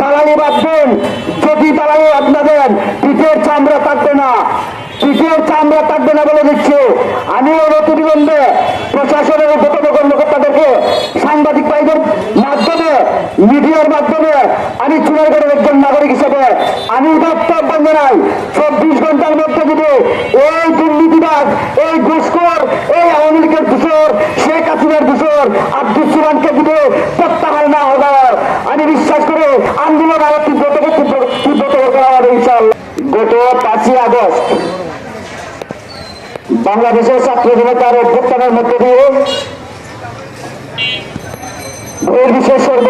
দালালি বাঁধবেন। যদি দালালি আপনাদের পিঠের চামড়া থাকবে না। পিঠের চামড়া থাকবে না বলে দিচ্ছে। আমি অনতিবিলম্বে প্রশাসনের উপতম কর্মকর্তাদেরকে সাংবাদিক ভাইদের মাধ্যমে, মিডিয়ার মাধ্যমে, আমি চুনারগড়ের একজন নাগরিক হিসেবে আমি উদাত্ত জানাই চব্বিশ ঘণ্টার মধ্যে যদি এই দুর্নীতিবাদ এই ঘুষখোর, এই আওয়ামী লীগের দূষর শেখ হাসিনার দূষর আব্দুল সুমানকে যদি প্রত্যাহার না হবে আমি বিশ্বাস করি আন্দোলন আরও তীব্র থেকে তীব্র তীব্রতর করা হবে ইনশাআল্লাহ গত পাঁচই আগস্ট বাংলাদেশের ছাত্র জনতার অভ্যুত্থানের মধ্যে দিয়ে বহির্বিশ্বের সর্ব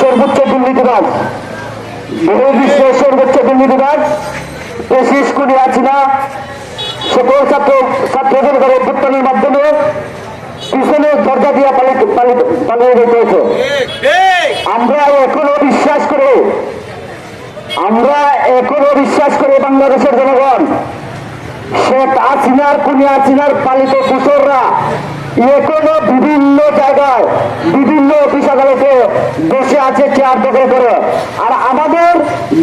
সর্বোচ্চ দুর্নীতিবাদ বহির্বিশ্বের সর্বোচ্চ সকল ছাত্র ছাত্র জনতার অভ্যুত্থানের মাধ্যমে পিছনে দরজা দিয়ে পালিত পালিয়ে যেতে হয়েছে। আমরা এখনও বিশ্বাস করে, আমরা এখনও বিশ্বাস করে বাংলাদেশের জনগণ শেখ হাসিনার কুনি হাসিনার পালিত কুসররা এখনও বিভিন্ন জায়গায়, বিভিন্ন অফিস আদালতে বসে আছে চেয়ার দখল করে আর আমাদের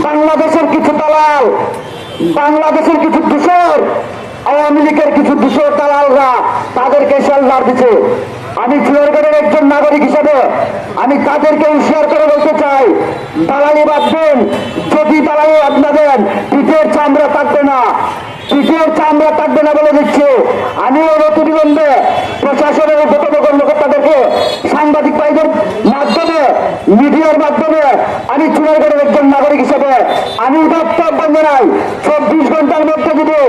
বাংলাদেশের কিছু দালাল, বাংলাদেশের কিছু দূষর, আওয়ামী লীগের কিছু দূষর দালালরা তাদেরকে শেল্টার দিচ্ছে আমি চুয়ারগড়ের একজন নাগরিক হিসেবে আমি তাদেরকে হুঁশিয়ার করে বলতে চাই, দালালি বাঁধবেন যদি দালালি আপনাদের পিঠের চামড়া থাকবে না। পিঠের চামড়া থাকবে না বলে দিচ্ছে। আমি অনতিবিলম্বে প্রশাসনের উপতম কর্মকর্তাদেরকে সাংবাদিক ভাইদের মাধ্যমে, মিডিয়ার মাধ্যমে, আমি চুনারগড়ের একজন নাগরিক হিসেবে আমি উদাত্ত আহ্বান জানাই, চব্বিশ ঘণ্টার মধ্যে যদি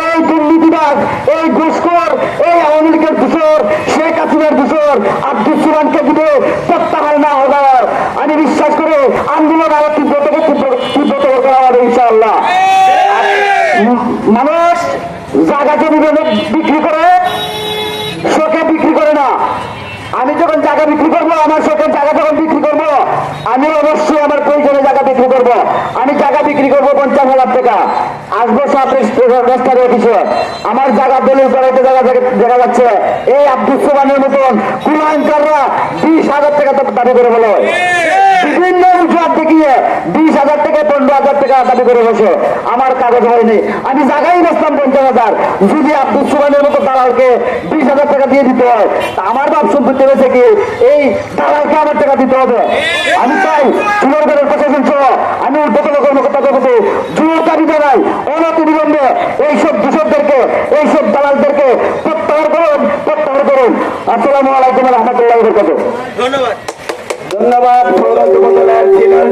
এই দুর্নীতিবাদ এই ঘুষখোর এই আওয়ামী লীগের দূষর শেখ হাসিনার দূষর আব্দুল সুমানকে যদি প্রত্যাহার না হবে আমি বিশ্বাস করি আন্দোলন আরও তীব্র থেকে তীব্র তীব্রতর করা হবে ইনশাআল্লাহ মানুষ জায়গা জমি বিক্রি করে শোকে বিক্রি করে না। আমি যখন জায়গা বিক্রি করব আমার শোকের জায়গা যখন বিক্রি করব আমি অবশ্যই আমার প্রয়োজনে জায়গা বিক্রি করব। আমি জায়গা বিক্রি করব পঞ্চাশ হাজার টাকা। আসব সাব রেজিস্টার অফিসে। আমার জায়গা দলিল করাইতে জায়গা দেখা যাচ্ছে। এই আব্দুল সোবানের মতন কুলাঙ্কাররা বিশ হাজার টাকা তো দাবি করে বলে। বিভিন্ন দেখিয়ে বিশ হাজার থেকে পনেরো হাজার টাকা দাবি করে বসে। আমার কাগজ হয়নি। আমি জায়গায় বসতাম পঞ্চাশ হাজার। যদি আব্দুল সুবানের মতো দালালকে বিশ হাজার টাকা দিয়ে দিতে হয়, তা আমার বাপ সম্পত্তি রয়েছে কি? এই দালালকে আমার টাকা দিতে হবে। আমি চাই চুনারগড়ের প্রশাসন সহ আমি উদ্বোধন কর্মকর্তাদের প্রতি জোর দাবি জানাই অনতি বিলম্বে এইসব দূষকদেরকে, এইসব দালালদেরকে প্রত্যাহার করুন প্রত্যাহার করুন। আসসালামু আলাইকুম রহমতুল্লাহ ধন্যবাদ। ধন্যবাদ। সৌরভ জেলার জেলার